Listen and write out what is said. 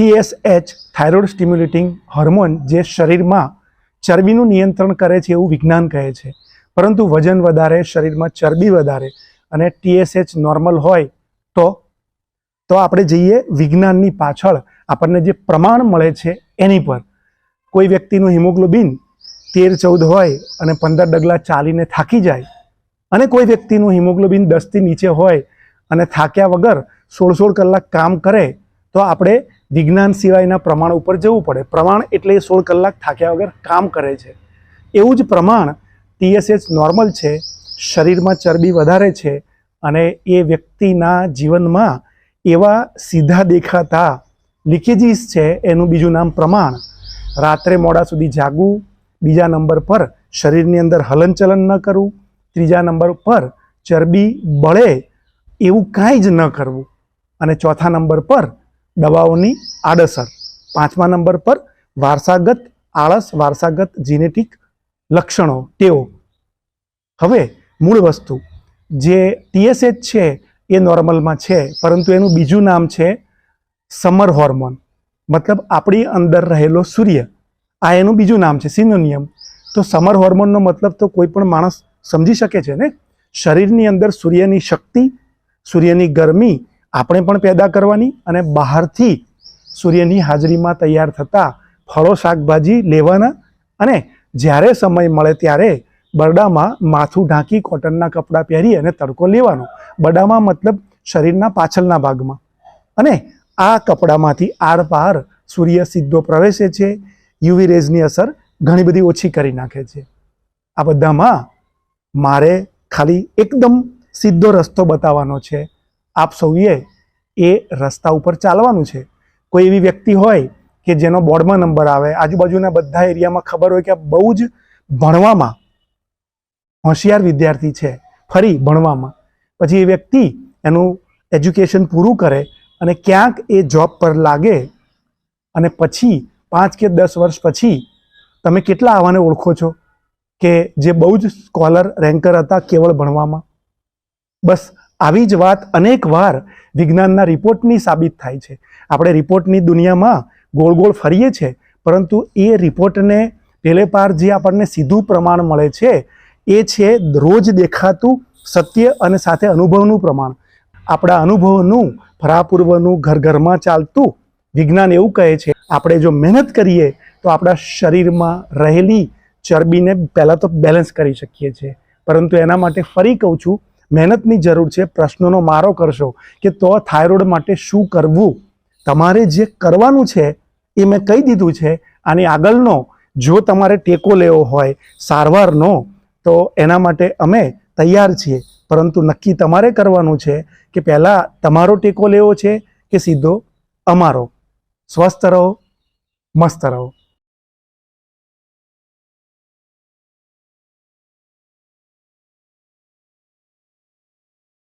TSH thyroid stimulating hormone જે શરીરમાં ચરબીનું નિયંત્રણ કરે છે એવું વિજ્ઞાન કહે છે. પરંતુ વજન વધારે, શરીરમાં ચરબી વધારે અને ટીએસએચ નોર્મલ હોય તો તો આપણે જઈએ વિજ્ઞાનની પાછળ. આપણને જે પ્રમાણ મળે છે એની પર. કોઈ વ્યક્તિનું હિમોગ્લોબિન તેર ચૌદ હોય અને પંદર ડગલા ચાલીને થાકી જાય અને કોઈ વ્યક્તિનું હિમોગ્લોબિન દસથી નીચે હોય અને થાક્યા વગર સોળ સોળ કલાક કામ કરે, તો આપણે વિજ્ઞાન સિવાયના પ્રમાણ ઉપર જવું પડે. પ્રમાણ એટલે એ સોળ કલાક થાક્યા વગર કામ કરે છે. એવું જ પ્રમાણ ટીએસએચ નોર્મલ છે, શરીરમાં ચરબી વધારે છે અને એ વ્યક્તિના જીવનમાં એવા સીધા દેખાતા લીકેજીસ છે, એનું બીજું નામ પ્રમાણ. રાત્રે મોડા સુધી જાગવું, બીજા નંબર પર શરીરની અંદર હલનચલન ન કરવું, ત્રીજા નંબર પર ચરબી બળે એવું કાંઈ જ ન કરવું અને ચોથા નંબર પર દવાઓની આડઅસર પાંચમા નંબર પર વારસાગત આળસ, વારસાગત જીનેટિક લક્ષણો ટેવો હવે મૂળ વસ્તુ, જે ટીએસએચ છે એ નોર્મલમાં છે, પરંતુ એનું બીજું નામ છે સમર હોર્મોન. મતલબ આપણી અંદર રહેલો સૂર્ય. આ એનું બીજું નામ છે, સિનોનિયમ. તો સમર હોર્મોનનો મતલબ તો કોઈ પણ માણસ સમજી શકે છે ને? શરીરની અંદર સૂર્યની શક્તિ, સૂર્યની ગરમી આપણે પણ પેદા કરવાની અને બહારથી સૂર્યની હાજરીમાં તૈયાર થતા ફળો શાકભાજી લેવાના અને જ્યારે સમય મળે ત્યારે બરડામાં માથું ઢાંકી કોટનના કપડાં પહેરી અને તડકો લેવાનો. બરડામાં મતલબ શરીરના પાછળના ભાગમાં. અને આ કપડામાંથી આરપાર સૂર્ય સીધો પ્રવેશે છે. યુવી રેઝની અસર ઘણી બધી ઓછી કરી નાખે છે. આ બધામાં મારે ખાલી એકદમ સીધો રસ્તો બતાવવાનો છે. આપ સૌએ એ રસ્તા ઉપર ચાલવાનું છે. કોઈ એવી વ્યક્તિ હોય કે જેનો બોર્ડમાં નંબર આવે, આજુબાજુના બધા એરિયામાં ખબર હોય કે બહુ જ ભણવામાં હોશિયાર વિદ્યાર્થી છે, ફરી ભણવામાં. પછી એ વ્યક્તિ એનું એજ્યુકેશન પૂરું કરે અને ક્યાંક એ જોબ પર લાગે અને પછી પાંચ કે દસ વર્ષ પછી તમે કેટલા આવાને ઓળખો છો કે જે બહુ જ સ્કોલર, રેન્કર હતા, કેવળ ભણવામાં? બસ આવી જ વાત અનેક વાર વિજ્ઞાનના રિપોર્ટની સાબિત થાય છે. આપણે રિપોર્ટની દુનિયામાં ગોળ ગોળ ફરીએ છીએ પરંતુ એ રિપોર્ટને પેલે પાર જે આપણને સીધું પ્રમાણ મળે છે, એ છે રોજ દેખાતું સત્ય અને સાથે અનુભવનું પ્રમાણ. આપણા અનુભવનું, ફરાપૂર્વનું ઘર ઘરમાં ચાલતું વિજ્ઞાન એવું કહે છે, આપણે જો મહેનત કરીએ તો આપણા શરીરમાં રહેલી ચરબીને પહેલાં તો બેલેન્સ કરી શકીએ છીએ. પરંતુ એના માટે ફરી કહું છું મહેનતની જરૂર છે, પ્રશ્નોનો મારો કરશો કે તો થાઇરોઇડ માટે શું કરવું? તમારે જે કરવાનું છે એ મેં કહી દીધું છે આની આગળનો જો તમારે ટેકો લેવો હોય, સારવારનો, તો એના માટે અમે તૈયાર છીએ. પરંતુ નક્કી તમારે કરવાનું છે કે પહેલાં તમારો ટેકો લેવો છે કે સીધો અમારો. સ્વસ્થ રહો, મસ્ત રહો.